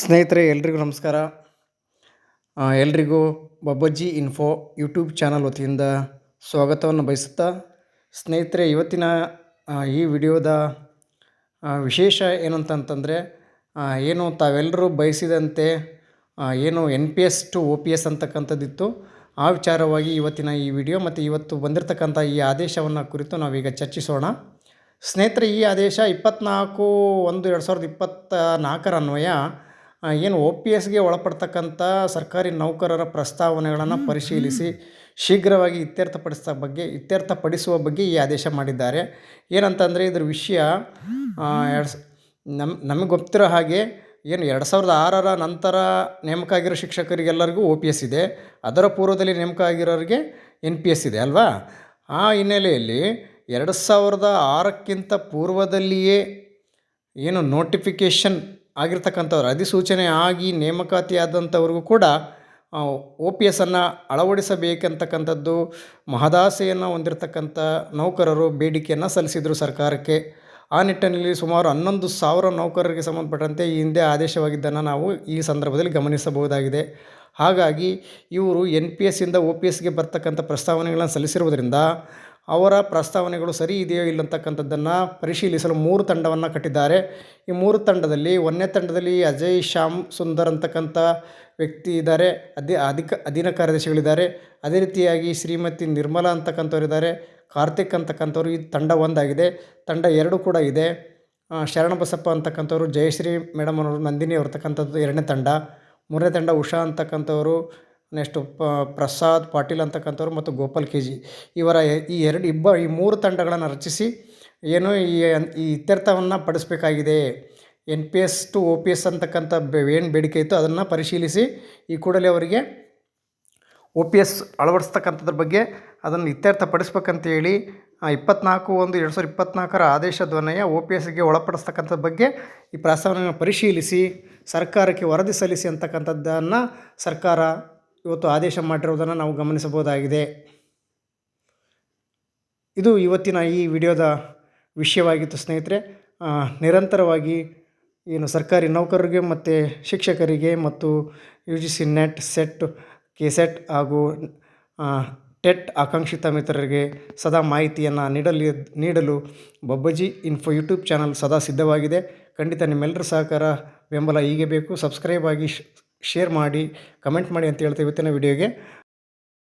ಸ್ನೇಹಿತರೆ, ಎಲ್ರಿಗೂ ನಮಸ್ಕಾರ. ಎಲ್ರಿಗೂ ಬಬ್ಬಜ್ಜಿ ಇನ್ಫೋ ಯೂಟ್ಯೂಬ್ ಚಾನಲ್ ವತಿಯಿಂದ ಸ್ವಾಗತವನ್ನು ಬಯಸುತ್ತಾ, ಸ್ನೇಹಿತರೆ, ಇವತ್ತಿನ ಈ ವಿಡಿಯೋದ ವಿಶೇಷ ಏನಂತಂತಂದರೆ ಏನು ತಾವೆಲ್ಲರೂ ಬಯಸಿದಂತೆ ಏನು N P S to O P S ಅಂತಕ್ಕಂಥದ್ದಿತ್ತು. ಆ ವಿಚಾರವಾಗಿ ಇವತ್ತಿನ ಈ ವಿಡಿಯೋ ಮತ್ತು ಇವತ್ತು ಬಂದಿರತಕ್ಕಂಥ ಈ ಆದೇಶವನ್ನು ಕುರಿತು ನಾವೀಗ ಚರ್ಚಿಸೋಣ. ಸ್ನೇಹಿತರೆ, ಈ ಆದೇಶ ಇಪ್ಪತ್ತ್ನಾಲ್ಕು ಒಂದು ಎರಡು ಸಾವಿರದ ಇಪ್ಪತ್ತ ನಾಲ್ಕರ ಅನ್ವಯ ಏನು ಒ ಪಿ ಎಸ್ಗೆ ಒಳಪಡ್ತಕ್ಕಂಥ ಸರ್ಕಾರಿ ನೌಕರರ ಪ್ರಸ್ತಾವನೆಗಳನ್ನು ಪರಿಶೀಲಿಸಿ ಶೀಘ್ರವಾಗಿ ಇತ್ಯರ್ಥಪಡಿಸಿದ ಬಗ್ಗೆ ಇತ್ಯರ್ಥಪಡಿಸುವ ಬಗ್ಗೆ ಈ ಆದೇಶ ಮಾಡಿದ್ದಾರೆ. ಏನಂತಂದರೆ ಇದ್ರ ವಿಷಯ ಎರಡು ಸ ನಮ್ಮ ನಮಗೆ ಗೊತ್ತಿರೋ ಹಾಗೆ ಏನು ಎರಡು ಸಾವಿರದ ಆರರ ನಂತರ ನೇಮಕ ಆಗಿರೋ ಶಿಕ್ಷಕರಿಗೆಲ್ಲರಿಗೂ ಒ ಪಿ ಎಸ್ ಇದೆ. ಅದರ ಪೂರ್ವದಲ್ಲಿ ನೇಮಕ ಆಗಿರೋರಿಗೆ ಎನ್ ಪಿ ಎಸ್ ಇದೆ ಅಲ್ವಾ? ಆ ಹಿನ್ನೆಲೆಯಲ್ಲಿ ಎರಡು ಸಾವಿರದ ಆರಕ್ಕಿಂತ ಪೂರ್ವದಲ್ಲಿಯೇ ಏನು ನೋಟಿಫಿಕೇಷನ್ ಆಗಿರ್ತಕ್ಕಂಥವ್ರು, ಅಧಿಸೂಚನೆ ಆಗಿ ನೇಮಕಾತಿಯಾದಂಥವ್ರಿಗೂ ಕೂಡ ಒ ಪಿ ಎಸ್ಸನ್ನು ಅಳವಡಿಸಬೇಕಂತಕ್ಕಂಥದ್ದು, ಮಹದಾಸೆಯನ್ನು ಹೊಂದಿರತಕ್ಕಂಥ ನೌಕರರು ಬೇಡಿಕೆಯನ್ನು ಸಲ್ಲಿಸಿದರು ಸರ್ಕಾರಕ್ಕೆ. ಆ ನಿಟ್ಟಿನಲ್ಲಿ ಸುಮಾರು ಹನ್ನೊಂದು ಸಾವಿರ ನೌಕರರಿಗೆ ಸಂಬಂಧಪಟ್ಟಂತೆ ಈ ಹಿಂದೆ ಆದೇಶವಾಗಿದ್ದನ್ನು ನಾವು ಈ ಸಂದರ್ಭದಲ್ಲಿ ಗಮನಿಸಬಹುದಾಗಿದೆ. ಹಾಗಾಗಿ ಇವರು ಎನ್ ಪಿ ಎಸ್ಸಿಂದ ಒ ಪಿ ಎಸ್ಗೆ ಬರ್ತಕ್ಕಂಥ ಪ್ರಸ್ತಾವನೆಗಳನ್ನು ಸಲ್ಲಿಸಿರುವುದರಿಂದ ಅವರ ಪ್ರಸ್ತಾವನೆಗಳು ಸರಿ ಇದೆಯೋ ಇಲ್ಲ ಅಂತಕ್ಕಂಥದ್ದನ್ನು ಪರಿಶೀಲಿಸಲು ಮೂರು ತಂಡವನ್ನು ಕಟ್ಟಿದ್ದಾರೆ. ಈ ಮೂರು ತಂಡದಲ್ಲಿ ಒಂದನೇ ತಂಡದಲ್ಲಿ ಅಜಯ್, ಶ್ಯಾಮ್, ಸುಂದರ್ ಅಂತಕ್ಕಂಥ ವ್ಯಕ್ತಿ ಇದ್ದಾರೆ. ಅಧಿ ಅಧಿಕ ಅಧೀನ ಕಾರ್ಯದರ್ಶಿಗಳಿದ್ದಾರೆ. ಅದೇ ರೀತಿಯಾಗಿ ಶ್ರೀಮತಿ ನಿರ್ಮಲಾ ಅಂತಕ್ಕಂಥವ್ರು ಇದ್ದಾರೆ. ಕಾರ್ತಿಕ್ ಅಂತಕ್ಕಂಥವ್ರು ಈ ತಂಡ ಒಂದಾಗಿದೆ. ತಂಡ ಎರಡು ಕೂಡ ಇದೆ. ಶರಣಬಸಪ್ಪ ಅಂತಕ್ಕಂಥವ್ರು, ಜಯಶ್ರೀ ಮೇಡಮ್ ಅವರು, ನಂದಿನಿ ಅವ್ರತಕ್ಕಂಥದ್ದು ಎರಡನೇ ತಂಡ. ಮೂರನೇ ತಂಡ ಉಷಾ ಅಂತಕ್ಕಂಥವರು. ನೆಕ್ಸ್ಟು ಪ್ರಸಾದ್ ಪಾಟೀಲ್ ಅಂತಕ್ಕಂಥವ್ರು ಮತ್ತು ಗೋಪಾಲ್ ಕೆ ಜಿ. ಇವರ ಈ ಎರಡು ಇಬ್ಬ ಈ ಮೂರು ತಂಡಗಳನ್ನು ರಚಿಸಿ ಏನು ಈ ಈ ಇತ್ಯರ್ಥವನ್ನು ಪಡಿಸಬೇಕಾಗಿದೆ. N P S to O P S ಅಂತಕ್ಕಂಥ ಏನು ಬೇಡಿಕೆ ಇತ್ತು ಅದನ್ನು ಪರಿಶೀಲಿಸಿ ಈ ಕೂಡಲೇ ಅವರಿಗೆ ಒ ಪಿ ಎಸ್ ಅಳವಡಿಸ್ತಕ್ಕಂಥದ್ರ ಬಗ್ಗೆ ಅದನ್ನು ಇತ್ಯರ್ಥಪಡಿಸ್ಬೇಕಂತೇಳಿ ಇಪ್ಪತ್ನಾಲ್ಕು ಒಂದು ಎರಡು ಸಾವಿರದ ಇಪ್ಪತ್ನಾಲ್ಕರ ಆದೇಶದ್ವನ್ವಯ ಒ ಪಿ ಎಸ್ಗೆ ಒಳಪಡಿಸ್ತಕ್ಕಂಥ ಬಗ್ಗೆ ಈ ಪ್ರಸ್ತಾವನೆಯನ್ನು ಪರಿಶೀಲಿಸಿ ಸರ್ಕಾರಕ್ಕೆ ವರದಿ ಸಲ್ಲಿಸಿ ಅಂತಕ್ಕಂಥದ್ದನ್ನು ಸರ್ಕಾರ ಇವತ್ತು ಆದೇಶ ಮಾಡಿರುವುದನ್ನು ನಾವು ಗಮನಿಸಬಹುದಾಗಿದೆ. ಇದು ಇವತ್ತಿನ ಈ ವಿಡಿಯೋದ ವಿಷಯವಾಗಿತ್ತು ಸ್ನೇಹಿತರೆ. ನಿರಂತರವಾಗಿ ಏನು ಸರ್ಕಾರಿ ನೌಕರರಿಗೆ ಮತ್ತು ಶಿಕ್ಷಕರಿಗೆ ಮತ್ತು U G C NET, SET K SET ಹಾಗೂ ಟೆಟ್ ಆಕಾಂಕ್ಷಿತ ಮಿತ್ರರಿಗೆ ಸದಾ ಮಾಹಿತಿಯನ್ನು ನೀಡಲಿ, ನೀಡಲು ಬಬ್ಬಜಿ ಇನ್ಫೋ ಯೂಟ್ಯೂಬ್ ಚಾನಲ್ ಸದಾ ಸಿದ್ಧವಾಗಿದೆ. ಖಂಡಿತ ನಿಮ್ಮೆಲ್ಲರ ಸಹಕಾರ ಬೆಂಬಲ ಹೀಗೆ ಬೇಕು. ಸಬ್ಸ್ಕ್ರೈಬ್ ಆಗಿ ಶೇರ್ ಮಾಡಿ ಕಮೆಂಟ್ ಮಾಡಿ ಅಂತ ಹೇಳ್ತಾ ಇವತ್ತಿನ ವಿಡಿಯೋಗೆ.